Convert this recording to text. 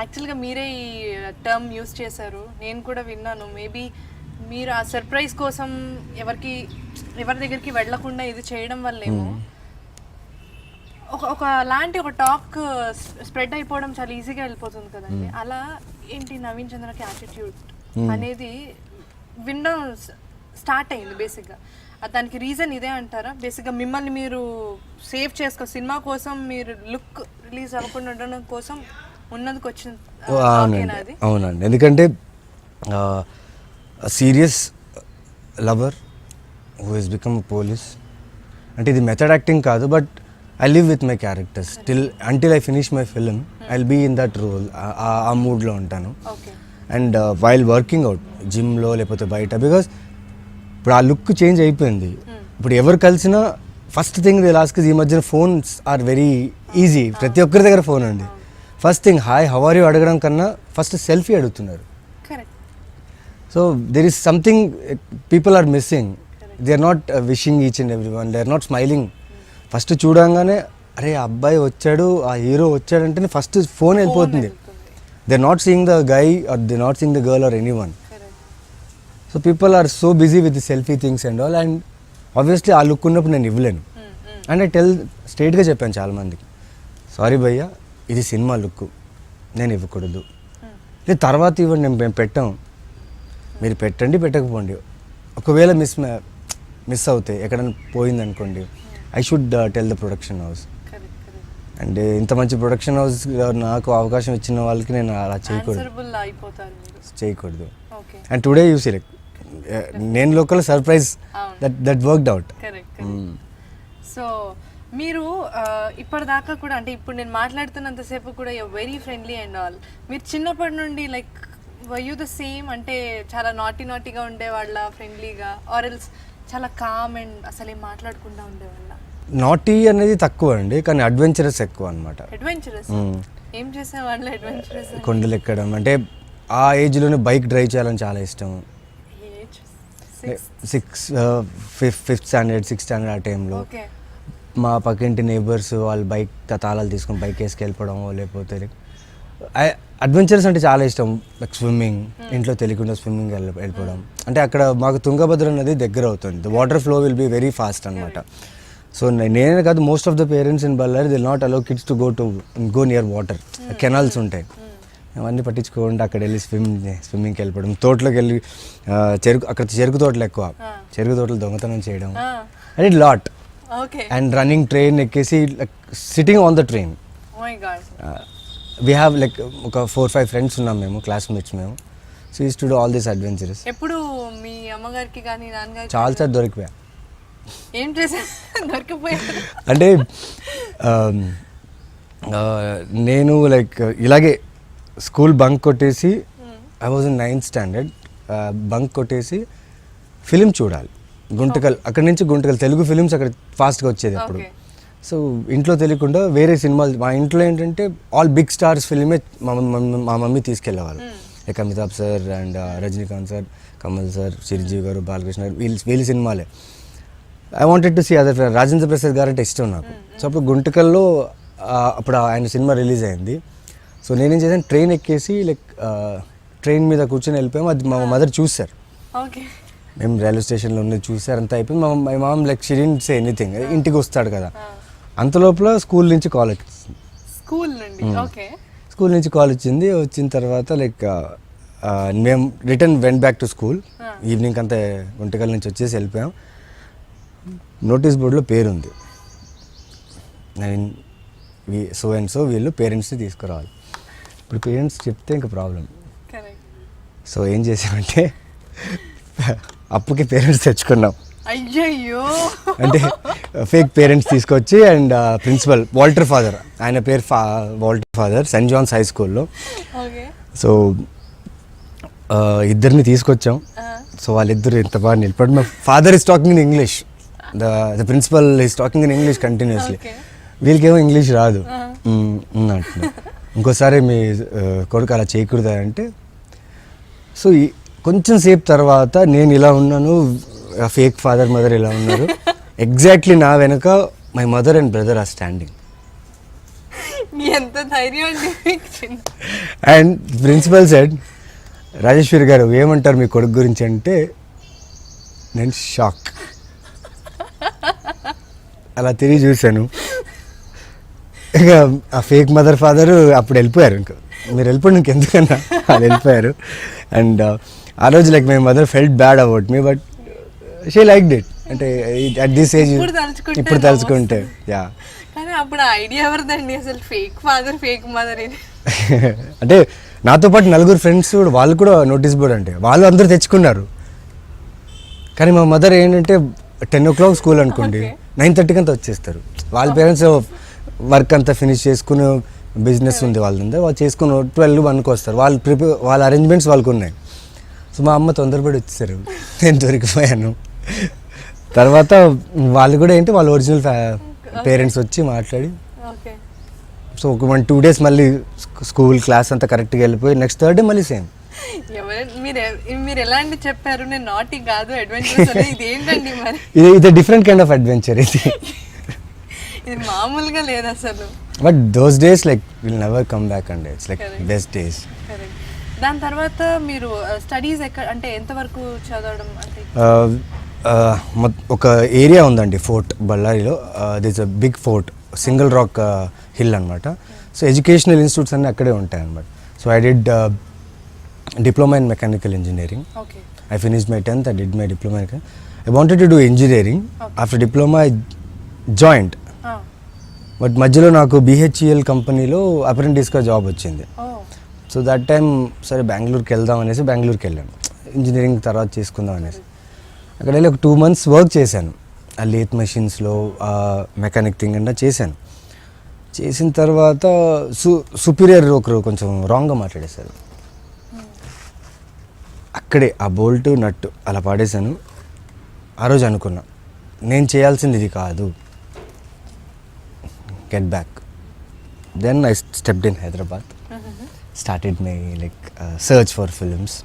యాక్చువల్గా మీరే ఈ టర్మ్ యూస్ చేశారు. నేను కూడా విన్నాను. మేబీ మీరు ఆ సర్ప్రైజ్ కోసం ఎవరికి ఎవరి దగ్గరికి వెళ్ళకుండా ఇది చేయడం వల్లేమో. ఒక ఒక లాంటి ఒక టాక్ స్ప్రెడ్ అయిపోవడం చాలా ఈజీగా వెళ్ళిపోతుంది కదండి. అలా ఏంటి నవీన్ చంద్రకి యాటిట్యూడ్ అనేది వినడం స్టార్ట్ అయింది బేసిక్గా. దానికి రీజన్ ఇదే అంటారా? బేసిక్గా మిమ్మల్ని మీరు సేవ్ చేసుకో సినిమా కోసం మీరు లుక్ రిలీజ్ అవ్వకుండా ఉండడం కోసం ఉన్నందుకు వచ్చిన అవునండి. అవునండి. ఎందుకంటే serious lover who is become police అంటే ఇది మెథడ్ యాక్టింగ్ కాదు but I live with my characters till until I finish my film I be in that role ఆ మూడ్లో ఉంటాను. అండ్ వైల్ వర్కింగ్ అవుట్ జిమ్లో లేకపోతే బయట బికాస్ ఇప్పుడు ఆ లుక్ చేంజ్ అయిపోయింది. ఇప్పుడు ఎవరు కలిసినా ఫస్ట్ థింగ్ దే లాస్ట్ ఈ మధ్యన ఫోన్స్ ఆర్ వెరీ ఈజీ ప్రతి ఒక్కరి దగ్గర ఫోన్ ఉంది first thing hi how are you అడగడం కన్నా ఫస్ట్ సెల్ఫీ అడుగుతున్నారు. So there is something people are missing they are not wishing each and every one they are not smiling first చూడంగానే అరే అబ్బాయి వచ్చాడు ఆ హీరో వచ్చాడంటేనే ఫస్ట్ ఫోన్ వెళ్ళిపోతుంది. They not seeing the guy or they not seeing the girl or any one so people are so busy with selfie things and all and obviously ఆ look ఉన్నప్పుడు నేను ఇవ్వలేను. అండ్ ఐ టెల్ స్ట్రేట్గా చెప్పాను చాలామందికి. Sorry భయ్య. ఇది cinema look. నేను ఇవ్వకూడదు. లేదు తర్వాత ఇవ్వండి మేము మేము పెట్టాం. మీరు పెట్టండి పెట్టకపోండి. ఒకవేళ మిస్ మిస్ అవుతే ఎక్కడైనా పోయింది అనుకోండి I should tell the production house and ఇంత మంచి ప్రొడక్షన్ హౌస్ నాకు అవకాశం ఇచ్చిన వాళ్ళకి నేను అలా చేయకూడదు. చేయకూడదు. అండ్ టుడే యూ సెలెక్ట్ నేను local surprise. That that worked out so మీరు ఇప్పటిదాకా కూడా అంటే ఇప్పుడు నేను మాట్లాడుతున్నంతసేపు కూడా you very friendly and all మీరు చిన్నప్పటి నుండి లైక్ యూ ద సేమ్ అంటే చాలా నాటీ నాటీగా ఉండేవాళ్ళ ఫ్రెండ్లీగా ఆర్ ఎల్స్ చాలా కామ్ అండ్ అసలు ఏం మాట్లాడకుండా ఉండేవాళ్ళ? నాటీ అనేది తక్కువ అండి కానీ అడ్వెంచరస్ ఎక్కువ అనమాట అడ్వెంచరస్ ఏం చేసేవాళ్ళు అడ్వెంచరస్ కొండలు ఎక్కడం అంటే ఆ ఏజ్లోనే బైక్ డ్రైవ్ చేయాలని చాలా ఇష్టం. Age six fifth fifth standard sixth standard ఆ టైంలో ఓకే మా పక్కింటి నేబర్స్ వాళ్ళు బైక్ తాళాలు తీసుకొని బైక్ వేసుకెళ్ళిపోవడం లేకపోతే అడ్వెంచర్స్ అంటే చాలా ఇష్టం. లైక్ స్విమ్మింగ్ ఇంట్లో తెలియకుండా స్విమ్మింగ్ వెళ్ళి వెళ్ళిపోవడం. అంటే అక్కడ మాకు తుంగభద్ర నది దగ్గర అవుతుంది. The water flow will be very fast అనమాట సో నేనే కాదు most of the parents in Ballari did not allow kids to go to go near water canals ఉంటాయి. అవన్నీ పట్టించుకోకుండా అక్కడ వెళ్ళి స్విమ్ స్విమ్మింగ్కి వెళ్ళిపోవడం. తోటలోకి వెళ్ళి చెరుకు అక్కడ చెరుకు తోటలు ఎక్కువ. చెరుకు తోటలు దొంగతనం చేయడం. And it lot and running train ఎక్కేసి like sitting on the train we have like ఒక ఫోర్ ఫైవ్ ఫ్రెండ్స్ ఉన్నాం మేము క్లాస్మేట్స్ మేము. So is to do all these adventurous ఎప్పుడు మీ అమ్మగారికి కానీ నాన్నగారికి చాలాసార్లు దొరికిపోయా. ఏం చేశారు? దొరికిపోయారు. అంటే um, నేను లైక్ ఇలాగే స్కూల్ బంక్ కొట్టేసి I was in ninth standard bunk కొట్టేసి ఫిలిం చూడాలి. గుంటకల్ అక్కడి నుంచి గుంటకల్ తెలుగు ఫిలిమ్స్ అక్కడ ఫాస్ట్గా వచ్చేది అప్పుడు. సో ఇంట్లో తెలియకుండా వేరే సినిమాలు మా ఇంట్లో ఏంటంటే ఆల్ బిగ్ స్టార్స్ ఫిలిమే మా మమ్మీ మా మమ్మీ తీసుకెళ్ళేవాళ్ళు like Amitabh sir and Rajinikanth sir Kamal sir Chiranjeevi గారు బాలకృష్ణ గారు వీళ్ళు వీళ్ళ సినిమాలే. I wanted to see other Rajendra Prasad గారు అంటే ఇష్టం నాకు. సో అప్పుడు గుంటకల్లో అప్పుడు ఆయన సినిమా రిలీజ్ అయింది. సో నేనేం చేశాను ట్రైన్ ఎక్కేసి లైక్ ట్రైన్ మీద కూర్చొని వెళ్ళిపోయాము. అది మా మదర్ ఓకే. మేము రైల్వే స్టేషన్లో ఉన్నది చూసారు అంతా అయిపోయింది. మా మై మామ్ లైక్ షిరిన్ సే ఎనీథింగ్. ఇంటికి వస్తాడు కదా. అంత లోపల స్కూల్ నుంచి కాల్ వచ్చింది. స్కూల్ నుండి? ఓకే. స్కూల్ నుంచి కాల్ వచ్చింది. వచ్చిన తర్వాత లైక్ మేము return went back to school. Evening అంతా ఒంటికల్ నుంచి వచ్చేసి వెళ్ళిపోయాం. నోటీస్ బోర్డులో పేరు ఉంది సో అండ్ సో వీళ్ళు పేరెంట్స్ని తీసుకురావాలి. ఇప్పుడు పేరెంట్స్ చెప్తే ఇంకా ప్రాబ్లం. సో ఏం చేసామంటే అప్పుకి పేరెంట్స్ తెచ్చుకున్నాం. అయ్యయ్యో. అంటే ఫేక్ పేరెంట్స్ తీసుకొచ్చి అండ్ ప్రిన్సిపల్ వాల్టర్ ఫాదర్. ఆయన పేరు ఫా Walter father Saint John's high స్కూల్లో. సో ఇద్దరిని తీసుకొచ్చాం. సో వాళ్ళిద్దరు ఎంత బాగా నిలబడి మా father is talking in English. The the principal is talking in English continuously. వీళ్ళకేమో English రాదు. అంటున్నా. ఇంకోసారి మీ కొడుకు అలా చేయకూడదా అంటే సో కొంచెం సేపు తర్వాత నేను ఇలా ఉన్నాను ఫేక్ ఫాదర్ మదర్ ఇలా ఉన్నారు. ఎగ్జాక్ట్లీ నా వెనక my mother and brother are standing ఎంత ధైర్యం అండి ప్రిన్సిపల్ సెడ్ రాజేశ్వరి గారు ఏమంటారు మీ కొడుకు గురించి అంటే నేను షాక్ అలా తిరిగి చూశాను. ఇక ఆ ఫేక్ మదర్ ఫాదర్ అప్పుడు వెళ్ళిపోయారు ఇంకా. మీరు వెళ్ళిపోయి ఇంక ఎందుకన్నా వాళ్ళు వెళ్ళిపోయారు. అండ్ ఆ రోజు like my mother felt bad about me but she like did అంటే అట్ దిస్ ఏజ్ ఇప్పుడు తలుచుకుంటే యా కానీ అప్పుడు ఐడియా ఎవరిదండి? అసలు ఫేక్ ఫాదర్ ఫేక్ మదర్ ఇది. అంటే నాతో పాటు నలుగురు ఫ్రెండ్స్ కూడా వాళ్ళు కూడా నోటీస్ బోర్డ్ అంటే వాళ్ళు అందరూ తెచ్చుకున్నారు. కానీ మా మదర్ ఏంటంటే టెన్ ఓ క్లాక్ స్కూల్ అనుకోండి. నైన్ థర్టీకి అంతా వచ్చేస్తారు. వాళ్ళ పేరెంట్స్ వర్క్ అంతా ఫినిష్ చేసుకుని బిజినెస్ ఉంది వాళ్ళది వాళ్ళు చేసుకుని ట్వెల్వ్ వన్కి వస్తారు. వాళ్ళు ప్రిపేర్ వాళ్ళ అరేంజ్మెంట్స్ వాళ్ళకు ఉన్నాయి. సో మా అమ్మ తొందరపడి వచ్చేసారు. నేను దొరికిపోయాను. తర్వాత వాళ్ళు కూడా ఏంటి వాళ్ళ ఒరిజినల్ పేరెంట్స్ వచ్చి మాట్లాడి ఓకే. సో ఒక వన్ టూ డేస్ మళ్ళీ స్కూ- స్కూల్ క్లాస్ అంతా కరెక్ట్గా వెళ్ళిపోయి నెక్స్ట్ థర్డ్ డే మళ్ళీ సేమ్ మీరు ఎలాంటి చెప్పారు? నేను నాటి కాదు అడ్వెంచర్స్ అనేది ఇది ఏంటండి మరి? ఇది ఇది డిఫరెంట్ కైండ్ ఆఫ్ అడ్వెంచర్ ఇది. ఇది మామూలుగా లేదు అసలు. But those days like will never come back అండి ఇట్స్ లైక్. బెస్ట్ డేస్ దాని తర్వాత మీరు స్టడీస్ ఎక్కడ అంటే ఎంతవరకు చదవడం అంటే? ఒక ఏరియా ఉందండి fort బళ్ళారిలో. This a big fort single rock hill అనమాట సో ఎడ్యుకేషనల్ ఇన్స్టిట్యూట్స్ అన్నీ అక్కడే ఉంటాయి అనమాట so I did diploma in mechanical engineering. my 10th, I did my diploma. in- I wanted to do engineering. Okay. After diploma, I joined. But మధ్యలో నాకు BHEL కంపెనీలో అప్రెంటిస్గా job వచ్చింది. సో దట్ టైం సరే బెంగళూరుకి వెళ్దాం అనేసి బెంగళూరుకి వెళ్ళాను. ఇంజనీరింగ్ తర్వాత చేసుకుందాం అనేసి. అక్కడ వెళ్ళి ఒక టూ మంత్స్ వర్క్ చేశాను. ఆ లేత్ మెషిన్స్లో మెకానిక్ థింగ్ అంటే చేశాను. చేసిన తర్వాత సు సుపీరియర్ ఒకరు కొంచెం రాంగ్గా మాట్లాడేశారు. అక్కడే ఆ బోల్ట్ నట్టు అలా పాడేశాను. ఆ రోజు అనుకున్నా నేను చేయాల్సింది ఇది కాదు. Get back then I stepped in Hyderabad started my like uh, search for films